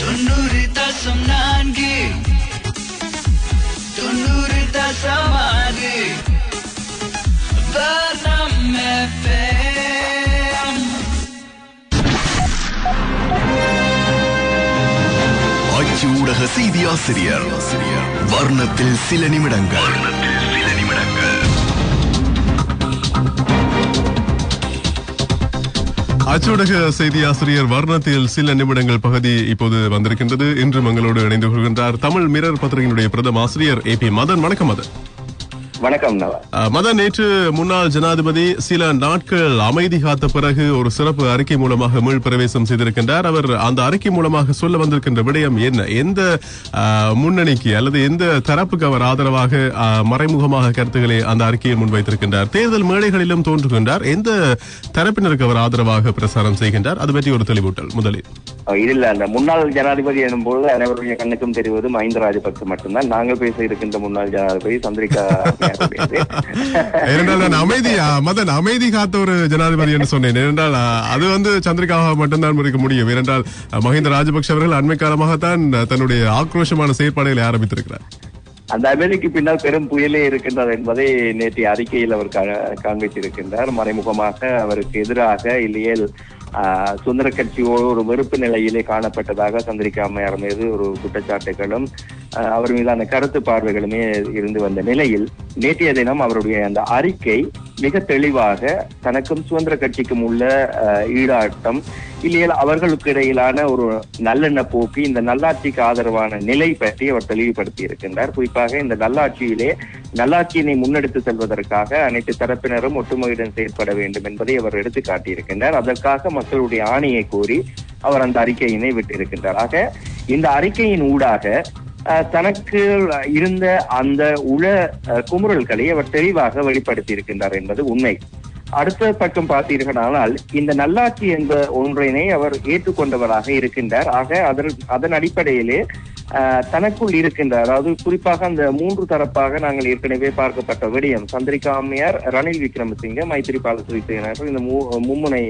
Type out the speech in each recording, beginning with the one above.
தொண்ணூறு தசம் நான்கு. தொண்ணூறு தசம் ஆறு. வனம் ஆட்சி ஊடக செய்தி ஆசிரியர். வர்ணத்தில் சில நிமிடங்கள். அச்சூடக செய்தி ஆசிரியர் வர்ணத்தில் சில நிமிடங்கள் பகுதி இப்போது வந்திருக்கின்றது. இன்று மங்களோடு இணைந்து கொள்கின்றார் தமிழ் மிரர் பத்திரிகையினுடைய பிரதம ஆசிரியர் ஏ பி மதன். வணக்கம் மதன். வணக்கம் மதன் நேற்று முன்னாள் ஜனாதிபதி சில நாட்கள் அமைதி காத்த பிறகு ஒரு சிறப்பு அறிக்கை மூலமாக மீள் பிரவேசம் செய்திருக்கின்றார். அவர் அந்த அறிக்கை மூலமாக சொல்ல வந்திருக்கின்ற விடயம் என்ன? எந்த முன்னணிக்கு அல்லது எந்த தரப்புக்கு அவர் ஆதரவாக மறைமுகமாக கருத்துக்களை அந்த அறிக்கையில் முன்வைத்திருக்கின்றார்? தேர்தல் மேடைகளிலும் தோன்றுகின்றார். எந்த தரப்பினருக்கு அவர் ஆதரவாக பிரசாரம் செய்கின்றார்? அது பற்றி ஒரு தெளிவூட்டல் முதலில். இதில் அந்த முன்னாள் ஜனாதிபதி எனும்போது அனைவருடைய கண்ணுக்கும் தெரிவது மஹிந்த ராஜபக்ச மட்டும்தான். நாங்கள் பேச இருக்கின்ற முன்னாள் ஜனாதிபதி சந்திரிகா அம்மையாருடையது. ஏனென்றால் நான் அமைதி அ, மதன் அமைதி காத்த ஒரு ஜனாதிபதி என்று சொன்னேன். ஏனென்றால் அது வந்து சந்திரிகாவாக மட்டும்தான் முடிக்க முடியும். ஏனென்றால் மஹிந்த ராஜபக்ஷ அவர்கள் அண்மை காலமாகத்தான் தன்னுடைய ஆக்ரோஷமான செயற்பாடுகளை ஆரம்பித்திருக்கிறார். அந்த அமைதிக்கு பின்னால் பெரும் புயலே இருக்கின்றது என்பதை நேற்றைய அறிக்கையில் அவர் காண்பித்திருக்கின்றார். மறைமுகமாக அவருக்கு எதிராக இல்லையேல் ஆஹ், சுதந்திர கட்சியோடு ஒரு வெறுப்பு நிலையிலே காணப்பட்டதாக சந்திரிகா அம்மையார் மீது ஒரு குற்றச்சாட்டுகளும் அவர் மீதான கருத்து பார்வைகளுமே இருந்து வந்த நிலையில் நேற்றைய தினம் அவருடைய அந்த அறிக்கை மிக தெளிவாக தனக்கும் சுதந்திர கட்சிக்கும் உள்ள ஈடாட்டம் இல்லையேல் அவர்களுக்கு இடையிலான ஒரு நல்லெண்ண போக்கு இந்த நல்லாட்சிக்கு ஆதரவான நிலை பற்றி அவர் தெளிவுபடுத்தி இருக்கின்றார். குறிப்பாக இந்த நல்லாட்சியிலே நல்லாட்சியினை முன்னெடுத்து செல்வதற்காக அனைத்து தரப்பினரும் ஒற்றுமையுடன் செயற்பட வேண்டும் என்பதை அவர் எடுத்து காட்டியிருக்கின்றார். அதற்காக மக்களுடைய ஆணையை கோரி அவர் அந்த அறிக்கையினை விட்டிருக்கின்றார். ஆக இந்த அறிக்கையின் ஊடாக தனக்கு இருந்த அந்த உள குமுறல்களை அவர் தெளிவாக வெளிப்படுத்தி இருக்கின்றார் என்பது உண்மை. அடுத்த பக்கம் பார்த்தீர்களானால் இந்த நல்லாட்சி என்ற ஒன்றினை அவர் ஏற்றுக்கொண்டவராக இருக்கின்றார். ஆக அதன் அதன் அடிப்படையிலே ஆஹ், தனக்குள் இருக்கின்ற அதாவது குறிப்பாக அந்த மூன்று தரப்பாக நாங்கள் ஏற்கனவே பார்க்கப்பட்ட விடயம். சந்திரிகா அம்மையார் ரணில் விக்ரமசிங்க மைத்திரிபால சிறிசேனர் இந்த மும்முனை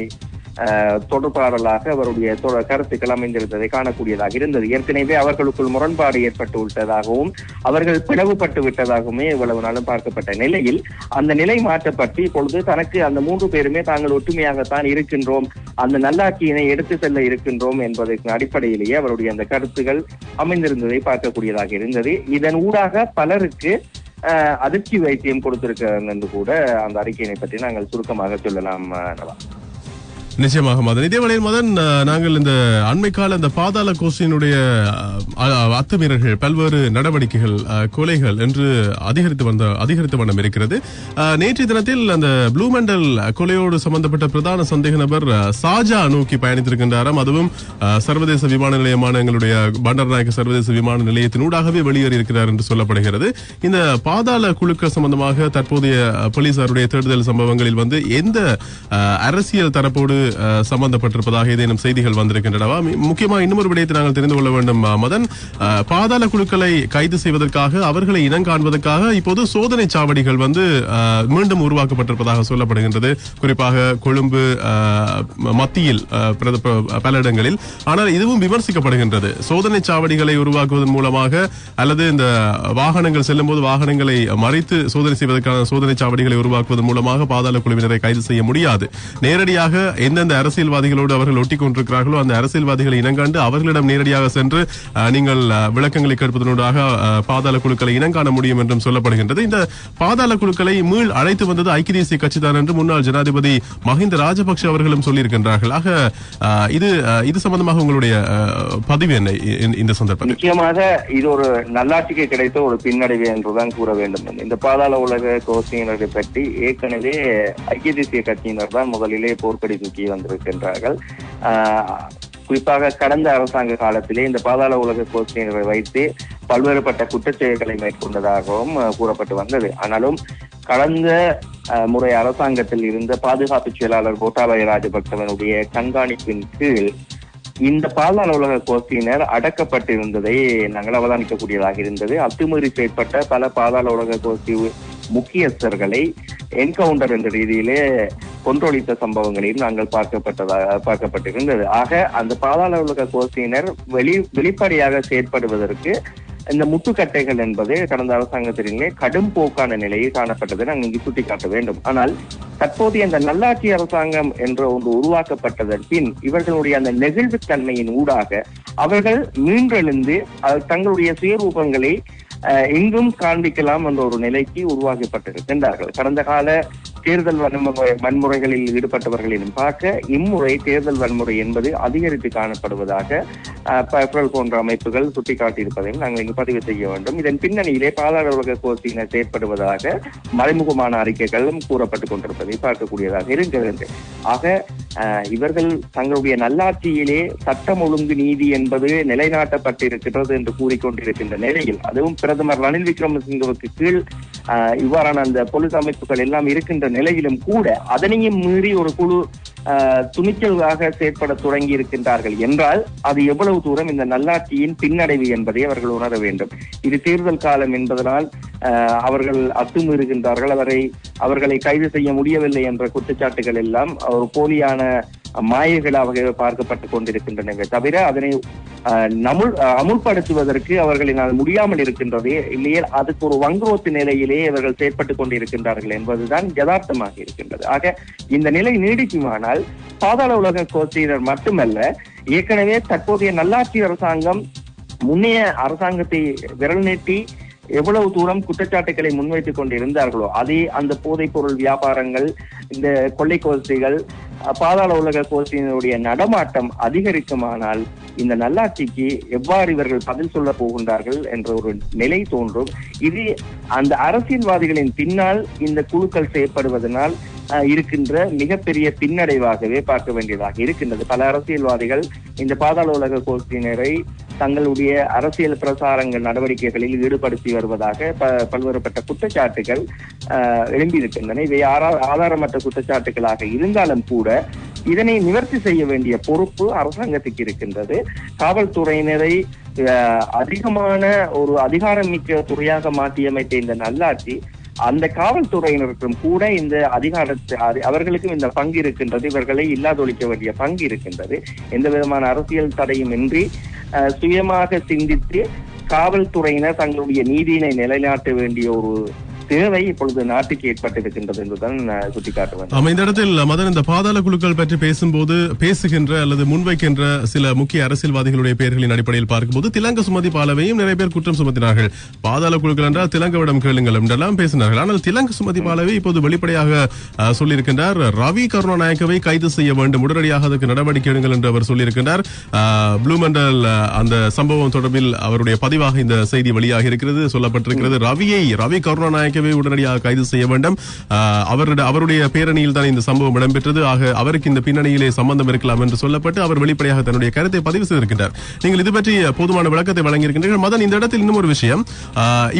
தொடர்பாடலாக அவருடைய கருத்துக்கள் அமைந்திருந்ததை காணக்கூடியதாக இருந்தது ஏற்கனவே அவர்களுக்குள் முரண்பாடு ஏற்பட்டு விட்டதாகவும் அவர்கள் பிளவுபட்டு விட்டதாகவுமே இவ்வளவு நாளும் பார்க்கப்பட்ட நிலையில் அந்த நிலை மாற்றப்பட்டு இப்பொழுது தனக்கு அந்த மூன்று பேருமே தாங்கள் ஒற்றுமையாகத்தான் இருக்கின்றோம் அந்த நல்லாட்சியினை எடுத்து செல்ல இருக்கின்றோம் என்பதற்கு அடிப்படையிலேயே அவருடைய அந்த கருத்துகள் அமைந்திருந்ததை பார்க்கக்கூடியதாக இருந்தது இதன் ஊடாக பலருக்கு ஆஹ், அதிர்ச்சி வைத்தியம் கொடுத்திருக்கிறார் என்று கூட அந்த அறிக்கையினை பற்றி நாங்கள் சுருக்கமாக சொல்லலாம் நவா. நிச்சயமாக மதன். இதே வழியில் மதன் நாங்கள் இந்த அண்மை கால இந்த பாதாள கோஷ்டியினுடைய அத்துமீறல்கள் பல்வேறு நடவடிக்கைகள் கொலைகள் என்று அதிகரித்து வந்த அதிகரித்து வண்ணம் இருக்கிறது. நேற்று நேற்றைய தினத்தில் அந்த ப்ளூ மெண்டல் கொலையோடு சம்பந்தப்பட்ட பிரதான சந்தேக நபர் சாஜா நோக்கி பயணித்திருக்கின்றாராம். அதுவும் சர்வதேச விமான நிலையமான எங்களுடைய பண்டர்நாயக்க சர்வதேச விமான நிலையத்தினூடாகவே வெளியேறி இருக்கிறார் என்று சொல்லப்படுகிறது. இந்த பாதாள குழுக்கள் சம்பந்தமாக தற்போதைய போலீசாருடைய தேடுதல் சம்பவங்களில் வந்து எந்த அரசியல் தரப்போடு சம்பந்தப்பட்டிருப்பதாக ஏதேனும் செய்திகள் வந்திருக்கின்றனவா? மி- முக்கியமா இன்னொரு விடயத்தை நாங்கள் தெரிந்து கொள்ள வேண்டும் மதன். பாதாள குழுக்களை கைது செய்வதற்காக அவர்களை இனம் காண்பதற்காக இப்போது சோதனை சாவடிகள் வந்து மீண்டும் உருவாக்கப்பட்டிருப்பதாக சொல்லப்படுகின்றது. குறிப்பாக கொழும்பு மத்தியில் பல இடங்களில். ஆனால் இதுவும் விமர்சிக்கப்படுகின்றது. சோதனை சாவடிகளை உருவாக்குவதன் மூலமாக அல்லது இந்த வாகனங்கள் செல்லும் போது வாகனங்களை மறைத்து சோதனை செய்வதற்கான சோதனை சாவடிகளை உருவாக்குவதன் மூலமாக பாதாள குழுவினரை கைது செய்ய முடியாது. நேரடியாக எந்தெந்த அரசியல்வாதிகளோடு அவர்கள் ஒட்டி கொண்டிருக்கிறார்களோ அந்த அரசியல்வாதிகளை இனங்காண்டு அவர்களிடம் நேரடியாக சென்று நீங்கள் விளக்கங்களை கேட்பதனூடாக பாதாள குழுக்களை இனங்காண முடியும் என்றும் சொல்லப்படுகின்றது. இந்த பாதாள குழுக்களை மீள் அழைத்து வந்தது ஐக்கிய தேசிய கட்சிதான் என்று முன்னாள் ஜனாதிபதி மஹிந்த ராஜபக்ஷ அவர்களும் சொல்லியிருக்கின்றார்கள். ஆக இது அஹ், இது சம்பந்தமாக உங்களுடைய அஹ், பதிவு என்ன இந்த சந்தர்ப்பம் நிச்சயமாக இது ஒரு நல்லாட்சிக்கு கிடைத்த ஒரு பின்னடைவு என்றுதான் கூற வேண்டும். இந்த பாதாள உலக கோஷியினரை பற்றி ஏற்கனவே ஐக்கிய தேசிய கட்சியினர் தான் முதலிலே போர்க்கடி தூக்கி வந்திருக்கின்றார்கள். குறிப்பாக கடந்த அரசாங்க காலத்திலே இந்த பாதாள உலக கோஷ்டியினரை வைத்து பல்வேறுபட்ட குற்றச்செயல்களை மேற்கொண்டதாகவும் கூறப்பட்டு வந்தது. ஆனாலும் கடந்த முறை அரசாங்கத்தில் இருந்த பாதுகாப்பு செயலாளர் கோட்டாபய ராஜபக்சவனுடைய கண்காணிப்பின் கீழ் இந்த பாதாள உலக கோஷ்டியினர் அடக்கப்பட்டிருந்ததை நாங்கள் அவதானிக்கக்கூடியதாக இருந்தது. அத்துமீறி செயற்பட்ட பல பாதாள உலக கோஷ்டி முக்கியஸ்தர்களை என்கவுண்டர் என்ற ரீதியிலே கொன்றொழித்த சம்பவங்களையும் நாங்கள் பார்க்கப்பட்டதாக பார்க்கப்பட்டிருந்தது. ஆக அந்த பாதாள உலக கோஷ்டியினர் வெளி வெளிப்படையாக செயற்படுவதற்கு இந்த முட்டுக்கட்டைகள் என்பது கடந்த அரசாங்கத்திலே கடும் போக்கான நிலையில் காணப்பட்டதை நாங்கள் இங்கு சுட்டிக்காட்ட வேண்டும். ஆனால் தற்போது இந்த நல்லாட்சி அரசாங்கம் என்ற ஒன்று உருவாக்கப்பட்டதன் பின் இவர்களுடைய அந்த நெகிழ்வுத்தன்மையின் ஊடாக அவர்கள் மீண்டெழுந்து தங்களுடைய சுயரூபங்களை அஹ், எங்கும் காண்பிக்கலாம் என்ற ஒரு நிலைக்கு உருவாக்கப்பட்டிருக்கின்றார்கள். கடந்த கால தேர்தல் வன்முறை வன்முறைகளில் ஈடுபட்டவர்களிலும் பார்க்க இம்முறை தேர்தல் வன்முறை என்பது அதிகரித்து காணப்படுவதாக பெப்ரல் போன்ற அமைப்புகள் சுட்டிக்காட்டியிருப்பதையும் நாங்கள் இங்கு பதிவு செய்ய வேண்டும். இதன் பின்னணியிலே பாதாள உலக கோஷ்டியினர் செயற்படுவதாக மறைமுகமான அறிக்கைகளும் கூறப்பட்டுக் கொண்டிருப்பதை பார்க்கக்கூடியதாக இருக்கிறது. ஆக இவர்கள் தங்களுடைய நல்லாட்சியிலே சட்டம் ஒழுங்கு நீதி என்பது நிலைநாட்டப்பட்டிருக்கிறது என்று கூறிக்கொண்டிருக்கின்ற நிலையில் அதுவும் பிரதமர் ரணில் விக்ரமசிங்கவுக்கு கீழ் அஹ், இவ்வாறான அந்த பொழுது அமைப்புகள் எல்லாம் இருக்கின்ற நிலையிலும் கூட அதனையும் மீறி ஒரு குழு துணிச்சலாக செயற்பட தொடங்கி இருக்கின்றார்கள். என்றால் அது எவ்வளவு தூரம் இந்த நல்லாட்சியின் பின்னடைவு என்பதை அவர்கள் உணர வேண்டும். இது தேர்தல் காலம் என்பதனால் அஹ், அவர்கள் அத்துமீறுகின்றார்கள். அவரை அவர்களை கைது செய்ய முடியவில்லை என்ற குற்றச்சாட்டுகள் எல்லாம் ஒரு போலியான மாயைகளாக பார்க்கப்பட்டு கொண்டிருக்கின்றன தவிர அதனை அஹ், நமுல் அமுல்படுத்துவதற்கு அவர்களினால் முடியாமல் இருக்கின்றது இல்லையே அதுக்கு ஒரு வங்குரோத்து நிலையிலே இவர்கள் செயற்பட்டுக் கொண்டிருக்கின்றார்கள் என்பதுதான் யதார்த்தமாக இருக்கின்றது. ஆக இந்த நிலை நீடிக்குமானால் பாதாள உலக கோஷ்டியினர் மட்டுமல்ல ஏற்கனவே தற்போதைய நல்லாட்சி அரசாங்கம் முன்னைய அரசாங்கத்தை விரல் நீட்டி எவ்வளவு தூரம் குற்றச்சாட்டுகளை முன்வைத்துக் கொண்டிருந்தார்களோ அதே அந்த போதைப் பொருள் வியாபாரங்கள் இந்த கொள்ளை கோஷ்டிகள் பாதாள உலக கோஷ்டியினுடைய நடமாட்டம் அதிகரிக்குமானால் இந்த நல்லாட்சிக்கு எவ்வாறு இவர்கள் பதில் சொல்ல போகின்றார்கள் என்ற ஒரு நிலை தோன்றும். இது அந்த அரசியல்வாதிகளின் பின்னால் இந்த குழுக்கள் செயற்படுவதனால் இருக்கின்ற மிகப்பெரிய பின்னடைவாகவே பார்க்க வேண்டியதாக இருக்கின்றது. பல அரசியல்வாதிகள் இந்த பாதாள உலக கோஷ்டியினரை தங்களுடைய அரசியல் பிரசாரங்கள் நடவடிக்கைகளில் ஈடுபடுத்தி வருவதாக ப- பல்வேறுபட்ட குற்றச்சாட்டுகள் எழும்பியிருக்கின்றன. இவை ஆதாரமற்ற குற்றச்சாட்டுகளாக இருந்தாலும் கூட இதனை நிவர்த்தி செய்ய வேண்டிய பொறுப்பு அரசாங்கத்துக்கு இருக்கின்றது. காவல்துறையினரை அஹ், அதிகமான ஒரு அதிகாரம் மிக்க துறையாக மாற்றியமைத்த இந்த நல்லாட்சி அந்த காவல்துறையினருக்கும் கூட இந்த அதிகாரத்தை அவர்களுக்கும் இந்த பங்கு இருக்கின்றது. இவர்களை இல்லாதொழிக்க வேண்டிய பங்கு இருக்கின்றது. எந்த விதமான அரசியல் தடையும் இன்றி அஹ், சுயமாக சிந்தித்து காவல்துறையினர் தங்களுடைய நீதியினை நிலைநாட்ட வேண்டிய ஒரு தேவை இப்பொழுது நாட்டுக்கு ஏற்பட்டிருக்கின்றது என்றுதான் சுட்டிக்காட்டுவேன் ஆமா இந்த இடத்தில் மதன் இந்த பாதாள குழுக்கள் பற்றி பேசும்போது பேசுகின்ற அல்லது முன்வைக்கின்ற சில முக்கிய அரசியல்வாதிகளுடைய பெயர்களின் அடிப்படையில் பார்க்கும்போது திலங்க சுமதி பாலவையும் நிறைய பேர் குற்றம் சுமத்தினார்கள். பாதாள குழுக்கள் என்றால் திலங்கவிடம் கேளுங்கள் என்றெல்லாம் பேசினார்கள். ஆனால் திலங்க சுமதி பாலவை இப்போது வெளிப்படையாக சொல்லியிருக்கின்றார் ரவி கருணாநாயக்கவை கைது செய்ய வேண்டும் உடனடியாக அதற்கு நடவடிக்கை எடுங்கள் என்று அவர் சொல்லியிருக்கின்றார். அஹ், ப்ளூ மண்டல் அந்த சம்பவம் தொடர்பில் அவருடைய பதிவாக இந்த செய்தி வெளியாக இருக்கிறது சொல்லப்பட்டிருக்கிறது. ரவியை ரவி கருணாநாயக்க கருணாநாயக்கவை உடனடியாக கைது செய்ய வேண்டும். அவருடைய அவருடைய பேரணியில் தான் இந்த சம்பவம் இடம்பெற்றது. ஆக அவருக்கு இந்த பின்னணியிலே சம்பந்தம் இருக்கலாம் என்று சொல்லப்பட்டு அவர் வெளிப்படையாக தன்னுடைய கருத்தை பதிவு செய்திருக்கின்றார். நீங்கள் இது பற்றி போதுமான விளக்கத்தை வழங்கியிருக்கின்றீர்கள். மதன் இந்த இடத்தில் இன்னும் ஒரு விஷயம்.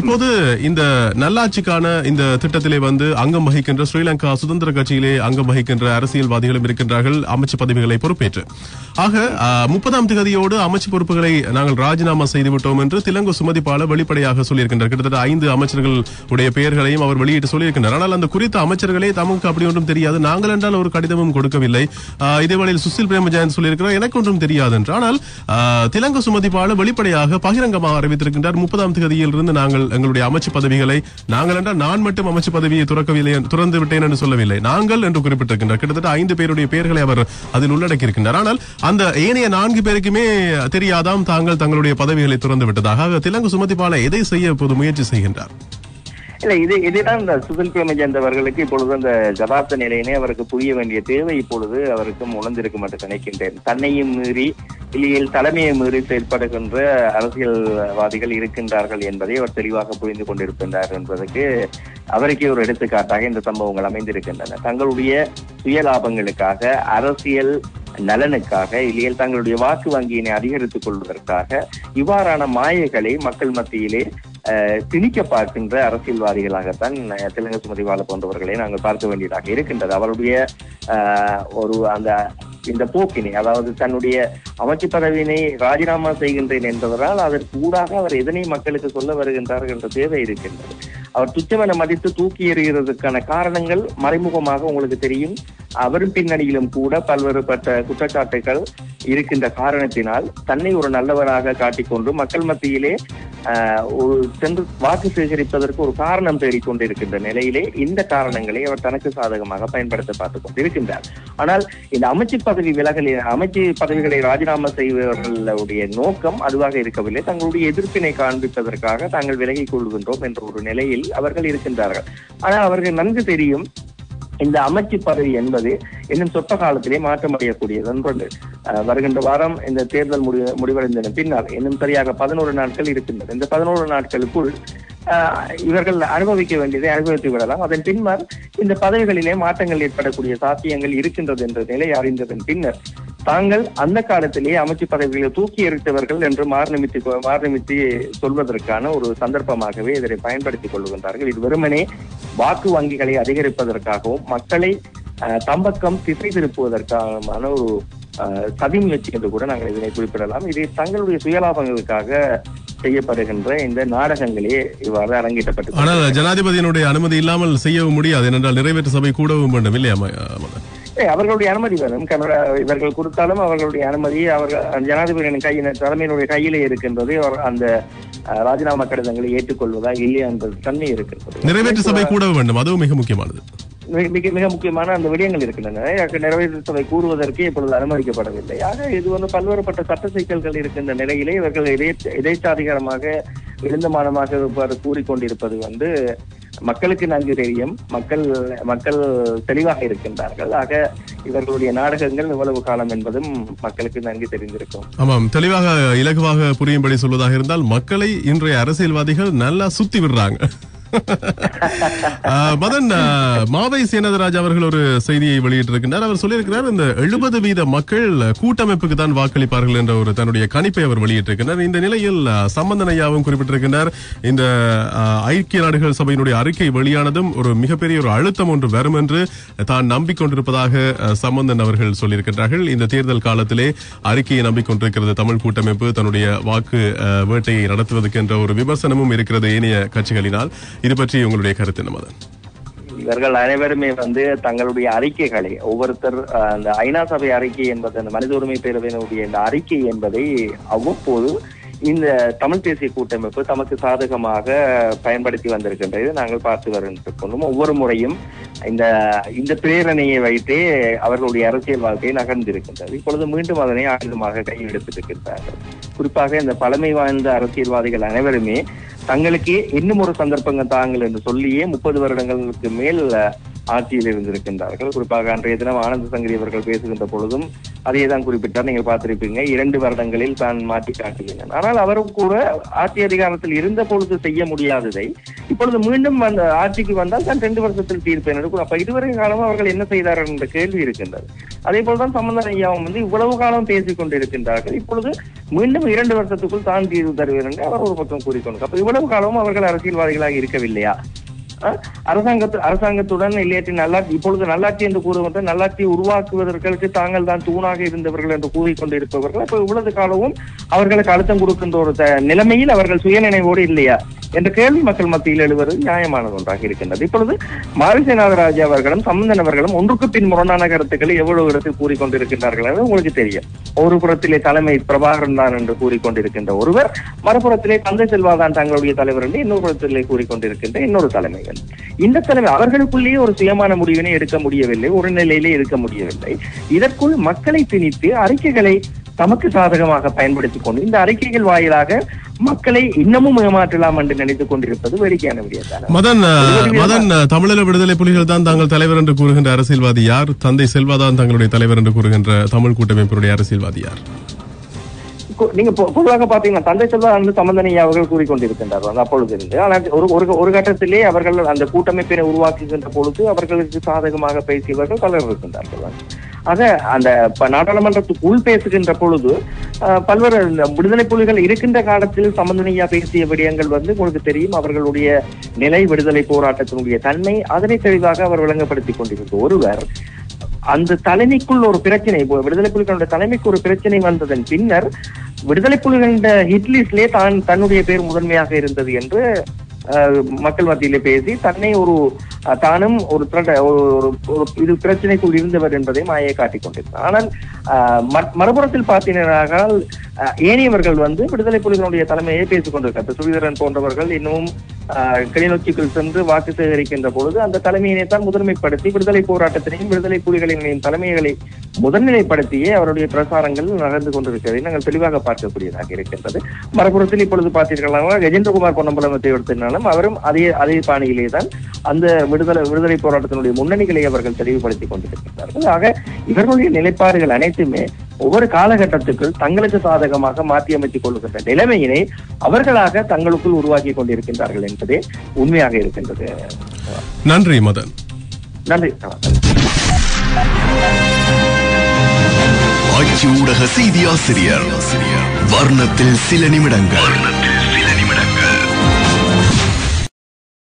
இப்போது இந்த நல்லாட்சிக்கான இந்த திட்டத்திலே வந்து அங்கம் வகிக்கின்ற ஸ்ரீலங்கா சுதந்திர கட்சியிலே அங்கம் வகிக்கின்ற அரசியல்வாதிகளும் இருக்கின்றார்கள். அமைச்சு பதவிகளை பொறுப்பேற்று. ஆக முப்பதாம் தேதியோடு அமைச்சு பொறுப்புகளை நாங்கள் ராஜினாமா செய்துவிட்டோம் என்று திலங்கு சுமதிப்பாளர் வெளிப்படையாக சொல்லியிருக்கின்றார். கிட்டத்தட்ட ஐந்து அமைச்சர்கள் உடைய பெயர்களையும் அவர் வெளியிட்டு சொல்லியிருக்கின்றார். ஆனால் அந்த குறித்த அமைச்சர்களே தமக்கு அப்படி ஒன்றும் தெரியாது. நாங்கள் என்றால் ஒரு கடிதமும் கொடுக்கவில்லை. ஆஹ் இதே வேளையில் சுசில் பிரேமஜாயந்த் சொல்லியிருக்கிறார் எனக்கு ஒன்றும் தெரியாது என்று ஆனால் திலங்க வெளிப்படையாக பகிரங்கமாக அறிவித்திருக்கின்றார். முப்பதாம் தேதியில் இருந்து நாங்கள் எங்களுடைய அமைச்சு பதவிகளை நாங்கள் என்றால் நான் மட்டும் அமைச்சு பதவியை துறக்கவில்லை துறந்து விட்டேன் என்று சொல்லவில்லை. நாங்கள் என்று குறிப்பிட்டிருக்கின்றார். கிட்டத்தட்ட ஐந்து பேருடைய பெயர்களை அவர் அதில் உள்ளடக்கியிருக்கின்றார். ஆனால் அந்த ஏனைய நான்கு பேருக்குமே தெரியாதாம் தாங்கள் தங்களுடைய பதவிகளை துறந்து விட்டதாக திலங்கு சுமதிப்பாளர் எதை செய்ய இப்போது முயற்சி செய்கின்றார்? இல்ல இது இதுதான் இந்த சுதில் பிரேமஜந்த் அவர்களுக்கு இப்பொழுது அந்த ஜதார்த்த நிலையினை அவருக்கு புரிய வேண்டிய தேவை இப்பொழுது அவருக்கு உணர்ந்திருக்கும் என்று நினைக்கின்றேன். தன்னையும் மீறி இல்லையில் தலைமையை மீறி செயல்படுகின்ற அரசியல்வாதிகள் இருக்கின்றார்கள் என்பதை அவர் தெளிவாக புரிந்து கொண்டிருக்கின்றார் என்பதற்கு அவருக்கே ஒரு எடுத்துக்காட்டாக இந்த சம்பவங்கள் அமைந்திருக்கின்றன. தங்களுடைய சுய லாபங்களுக்காக அரசியல் நலனுக்காக இல்லையில் தங்களுடைய வாக்கு வங்கியினை அதிகரித்துக் கொள்வதற்காக இவ்வாறான மாயைகளை மக்கள் மத்தியிலே திணிக்க பார்க்கின்ற அரசியல்வாதிகளாகத்தான் அஹ், தெலுங்கு சுமதிவால போன்றவர்களை நாங்கள் பார்க்க வேண்டியதாக இருக்கின்றது. அவருடைய ஒரு அந்த இந்த போக்கினை அதாவது தன்னுடைய அமைச்சு பதவியினை ராஜினாமா செய்கின்றேன் என்பதனால் அதற்கு ஊடாக அவர் எதனை மக்களுக்கு சொல்ல வருகின்றார்கள் என்ற தேவை இருக்கின்றது. அவர் துச்சமென மதித்து தூக்கி எறிகிறதுக்கான காரணங்கள் மறைமுகமாக உங்களுக்கு தெரியும். அவரின் பின்னணியிலும் கூட பல்வேறுபட்ட குற்றச்சாட்டுகள் இருக்கின்ற காரணத்தினால் தன்னை ஒரு நல்லவராக காட்டிக்கொண்டு மக்கள் மத்தியிலே ஒரு சென்று வாக்கு சேகரிப்பதற்கு ஒரு காரணம் தேடிக்கொண்டிருக்கின்ற நிலையிலே இந்த காரணங்களை அவர் தனக்கு சாதகமாக பயன்படுத்த பார்த்துக் கொண்டிருக்கின்றார். ஆனால் இந்த அமைச்சு பதவி விலகலில் அமைச்சு பதவிகளை ராஜினாமா செய்வர்களுடைய நோக்கம் அதுவாக இருக்கவில்லை. தங்களுடைய எதிர்ப்பினை காண்பிப்பதற்காக தாங்கள் விலகிக் கொள்கின்றோம் என்ற ஒரு நிலையில் அவர்கள் இருக்கின்றார்கள். ஆனால் அவர்கள் நன்கு தெரியும் இந்த அமைச்சு பதவி என்பது இன்னும் சொற்ப காலத்திலே மாற்றமடையக்கூடியது ஒன்று அஹ், வருகின்ற வாரம் இந்த தேர்தல் முடிவு முடிவடைந்த பின்னால் இன்னும் சரியாக பதினோரு நாட்கள் இருக்கின்றது இந்த பதினோரு நாட்களுக்குள் இவர்கள் அனுபவிக்க வேண்டியதை அனுபவித்து விடலாம். அதன் பின்னர் இந்த பதவிகளிலே மாற்றங்கள் ஏற்படக்கூடிய சாத்தியங்கள் இருக்கின்றது என்ற நிலை அறிந்ததன் பின்னர் தாங்கள் அந்த காலத்திலேயே அமைச்சு பதவிகளை தூக்கி எறித்தவர்கள் என்று மார்நிமித்து மார்நிமித்து சொல்வதற்கான ஒரு சந்தர்ப்பமாகவே இதனை பயன்படுத்திக் கொள்கின்றார்கள் இது வெறுமனே வாக்கு வங்கிகளை அதிகரிப்பதற்காகவும் மக்களை தம்பக்கம் திசை திருப்புவதற்கான ஒரு சதி முயற்சி என்று கூட நாங்கள் இதனை குறிப்பிடலாம். இது தங்களுடைய சுயலாபங்களுக்காக செய்யப்படுகின்ற இந்த நாடகங்களே இவ்வாறு அரங்கேற்றப்பட்டு ஆனால் ஜனாதிபதியினுடைய அனுமதி இல்லாமல் செய்யவும் முடியாது ஏனென்றால் நிறைவேற்று சபை கூடவும் வேண்டும் இல்லையா அவர்களுடைய அனுமதி வேணும். இவர்கள் கொடுத்தாலும் அவர்களுடைய அனுமதி அவர்கள் ஜனாதிபதியின் கையின் தலைமையினுடைய கையிலே இருக்கின்றது. அந்த ராஜினாமா கடிதங்களை ஏற்றுக்கொள்வதா இல்லையா என்பது தன்மை இருக்கின்றது நிறைவேற்று சபை கூடவும் வேண்டும் அதுவும் மிக முக்கியமானது. மிக- மிக முக்கியமான அந்த விடயங்கள் இருக்கின்றன எனக்கு கூறுவதற்கு இப்பொழுது அனுமதிக்கப்படவில்லை. ஆக இது வந்து பல்வேறுபட்ட சட்ட சிக்கல்கள் இருக்கின்ற நிலையிலே இவர்கள் இதை இதைச்சாதிகாரமாக எழுந்தமானமாக இவ்வாறு கூறிக்கொண்டிருப்பது வந்து மக்களுக்கு நன்கு தெரியும். மக்கள் மக்கள் தெளிவாக இருக்கின்றார்கள். ஆக இவர்களுடைய நாடகங்கள் இவ்வளவு காலம் என்பதும் மக்களுக்கு நன்கு தெரிந்திருக்கும். ஆமாம். தெளிவாக இலகுவாக புரியும்படி சொல்வதாக இருந்தால் மக்களை இன்றைய அரசியல்வாதிகள் நல்லா சுத்தி விடுறாங்க. மதன் மாவை சேனதராஜ் அவர்கள் ஒரு செய்தியை வெளியிட்டிருக்கின்றார். அவர் சொல்லியிருக்கிறார் இந்த எழுபது வீத மக்கள் கூட்டமைப்புக்கு தான் வாக்களிப்பார்கள் என்ற ஒரு தன்னுடைய கணிப்பை அவர் வெளியிட்டிருக்கிறார் இந்த நிலையில் சம்பந்தன் ஐயாவும் குறிப்பிட்டிருக்கிறார் இந்த ஐக்கிய நாடுகள் சபையினுடைய அறிக்கை வெளியானதும் ஒரு மிகப்பெரிய ஒரு அழுத்தம் ஒன்று வரும் என்று தான் நம்பிக்கொண்டிருப்பதாக சம்பந்தன் அவர்கள் சொல்லியிருக்கின்றார்கள். இந்த தேர்தல் காலத்திலே அறிக்கையை நம்பிக்கொண்டிருக்கிறது தமிழ் கூட்டமைப்பு தன்னுடைய வாக்கு வேட்டையை நடத்துவதற்கு என்ற ஒரு விமர்சனமும் இருக்கிறது ஏனைய கட்சிகளினால். இது பற்றி உங்களுடைய கருத்து என்ன இவர்கள் அனைவருமே வந்து தங்களுடைய அறிக்கைகளை ஒவ்வொருத்தர் அந்த ஐநா சபை அறிக்கை என்பது அந்த மனித உரிமை பேரவையினுடைய இந்த அறிக்கை என்பதை அவ்வப்போது இந்த தமிழ் தேசிய கூட்டமைப்பு தமக்கு சாதகமாக பயன்படுத்தி வந்திருக்கின்றது. நாங்கள் பார்த்து வருகின்றோம் ஒவ்வொரு முறையும் இந்த இந்த பிரேரணையை வைத்தே அவர்களுடைய அரசியல் வாழ்க்கை நகர்ந்திருக்கின்றது. இப்பொழுது மீண்டும் அதனை ஆயுதமாக கையில் எடுத்திருக்கின்றார்கள் குறிப்பாக இந்த பழமை வாய்ந்த அரசியல்வாதிகள் அனைவருமே தங்களுக்கு இன்னும் ஒரு சந்தர்ப்பங்கள் தாங்கள் என்று சொல்லியே முப்பது வருடங்களுக்கு மேல் ஆட்சியில் இருந்திருக்கின்றார்கள். குறிப்பாக அன்றைய தினம் ஆனந்த சங்கரி அவர்கள் பேசுகின்ற பொழுதும் அதே தான் குறிப்பிட்டார். நீங்கள் பார்த்திருப்பீங்க. இரண்டு வருடங்களில் தான் மாற்றி காட்டுகின்றனர். ஆனால் அவரும் கூட ஆட்சி அதிகாரத்தில் இருந்த பொழுது செய்ய முடியாததை இப்பொழுது மீண்டும் அந்த ஆட்சிக்கு வந்தால் தான் ரெண்டு வருஷத்தில் தீர்ப்பேன் நடக்கும் அப்ப இதுவரை காலம் அவர்கள் என்ன செய்தார்கள் என்ற கேள்வி இருக்கின்றது. அதே போலதான் சம்பந்தன் ஐயாவும் வந்து இவ்வளவு காலம் பேசிக் கொண்டிருக்கின்றார்கள். இப்பொழுது மீண்டும் இரண்டு வருஷத்துக்குள் தான் தீர்வு தருவேன் என்று அவர் ஒரு பக்கம் கூறிக்கொண்டு அப்ப இவ்வளவு காலமும் அவர்கள் அரசியல்வாதிகளாக இருக்கவில்லையா? அரசாங்கத்து அரசாங்கத்துடன் இல்லையாட்டி நல்லாட்சி இப்பொழுது நல்லாட்சி என்று கூறுவது நல்லாட்சியை உருவாக்குவதற்கு தாங்கள் தான் தூணாக இருந்தவர்கள் என்று கூறிக்கொண்டிருப்பவர்கள். அப்ப இவ்வளவு காலமும் அவர்களுக்கு அழுத்தம் கொடுக்கின்ற ஒரு நிலைமையில் அவர்கள் சுயநினைவோடு இல்லையா? என்ற கேள்வி மக்கள் மத்தியில் எழுவது நியாயமானது ஒன்றாக இருக்கின்றது. இப்பொழுது மாரிசேநாதராஜா அவர்களும் சம்பந்தன் அவர்களும் ஒன்றுக்கு பின் முரணான கருத்துக்களை எவ்வளவு இடத்தில் கூறிக்கொண்டிருக்கின்றார்கள் என்று உங்களுக்கு தெரியும். ஒரு புறத்திலே தலைமை பிரபாகரன் தான் என்று கூறிக்கொண்டிருக்கின்ற ஒருவர் மறுபுறத்திலே தந்தை செல்வா தான் தங்களுடைய தலைவர் என்று இன்னொரு புறத்திலே கூறிக்கொண்டிருக்கின்ற இன்னொரு தலைமை தலைமைகள் இந்த தலைமை அவர்களுக்குள்ளேயே ஒரு சுயமான முடிவினை எடுக்க முடியவில்லை ஒரு நிலையிலே இருக்க முடியவில்லை. இதற்குள் மக்களை திணித்து அறிக்கைகளை தமக்கு சாதகமாக பயன்படுத்திக் கொண்டு இந்த அறிக்கைகள் வாயிலாக மக்களை இன்னமும் ஏமாற்றலாம் என்று நினைத்துக் கொண்டிருப்பது வேடிக்கையான விடயத்தான மதன் மதன் அஹ், தமிழீழ விடுதலை புலிகள் தான் தாங்கள் தலைவர் என்று கூறுகின்ற அரசியல்வாதி யார்? தந்தை செல்வா தான் தங்களுடைய தலைவர் என்று கூறுகின்ற தமிழ் கூட்டமைப்பினுடைய அரசியல்வாதி யார்? நீங்க பொ- பொதுவாக பாத்தீங்கன்னா தந்தை செல்வா வந்து சம்பந்தனை அவர்கள் கூறிக்கொண்டிருக்கின்றார் அப்பொழுது இருந்து ஆனால் ஒரு ஒரு ஒரு கட்டத்திலே அவர்கள் அந்த கூட்டமைப்பினை உருவாக்குகின்ற பொழுது அவர்களுக்கு சாதகமாக பேசியவர்கள் பலர் இருக்கின்றார்கள். ஆக அந்த நாடாளுமன்றத்துக்கு உள் பேசுகின்ற பொழுது பல்வேறு இந்த விடுதலை புலிகள் இருக்கின்ற காலத்தில் சம்பந்தனையா பேசிய விடயங்கள் வந்து உங்களுக்கு தெரியும். அவர்களுடைய நிலை விடுதலை போராட்டத்தினுடைய தன்மை அதனை தெளிவாக அவர் விளங்கப்படுத்திக் கொண்டிருந்த ஒருவர் அந்த தலைமைக்குள் ஒரு பிரச்சனை இப்போ விடுதலை புலிகளுடைய தலைமைக்கு ஒரு பிரச்சனை வந்ததன் பின்னர் விடுதலை புலிகளின் ஹிட்லிஸ்ட்லே தான் தன்னுடைய பேர் முதன்மையாக இருந்தது என்று மக்கள் மத்தியிலே பேசி தன்னை ஒரு தானும் ஒரு ஒரு ஒரு- ஒரு இது பிரச்சனைக்குள் இருந்தவர் என்பதை மாயை காட்டிக் கொண்டிருந்தார் ஆனால் மறுபுறத்தில் பார்த்தீர்கள் ஏனையவர்கள் வந்து விடுதலை புலிகளுடைய தலைமையை பேசிக் கொண்டிருக்கிறார் சுரீதரன் போன்றவர்கள் இன்னும் கிளிநொச்சிக்குள் சென்று வாக்கு சேகரிக்கின்ற பொழுது அந்த தலைமையினை தான் முதன்மைப்படுத்தி விடுதலை போராட்டத்தினையும் விடுதலை புலிகளின் தலைமைகளை முதன்நிலைப்படுத்தியே அவருடைய பிரசாரங்கள் நடந்து கொண்டிருக்கிறதை. நாங்கள் தெளிவாக பார்க்கக்கூடியதாக இருக்கின்றது. மறுபுறத்தில் இப்பொழுது பார்த்தீர்களாக கஜேந்திரகுமார் பொன்னம்பலமத்தை எடுத்திருந்தாலும் அவரும் அதே அதே பாணியிலே தான் அந்த விடுதலை விடுதலை போராட்டத்தினுடைய முன்னணிகளை அவர்கள் தெளிவுபடுத்திக் கொண்டிருக்கின்றார்கள். ஆக இவர்களுடைய நிலைப்பாடுகள் அனைத்துமே ஒவ்வொரு காலகட்டத்துக்குள் தங்களுக்கு சாதகமாக மாற்றி அமைத்துக் கொள்கின்ற நிலைமையினை அவர்களாக தங்களுக்குள் உருவாக்கி கொண்டிருக்கின்றார்கள் என்பதே உண்மையாக இருக்கின்றது. நன்றி மதன். நன்றி. ஆட்சி ஊடக செய்தி ஆசிரியர். வர்ணத்தில் சில நிமிடங்கள்.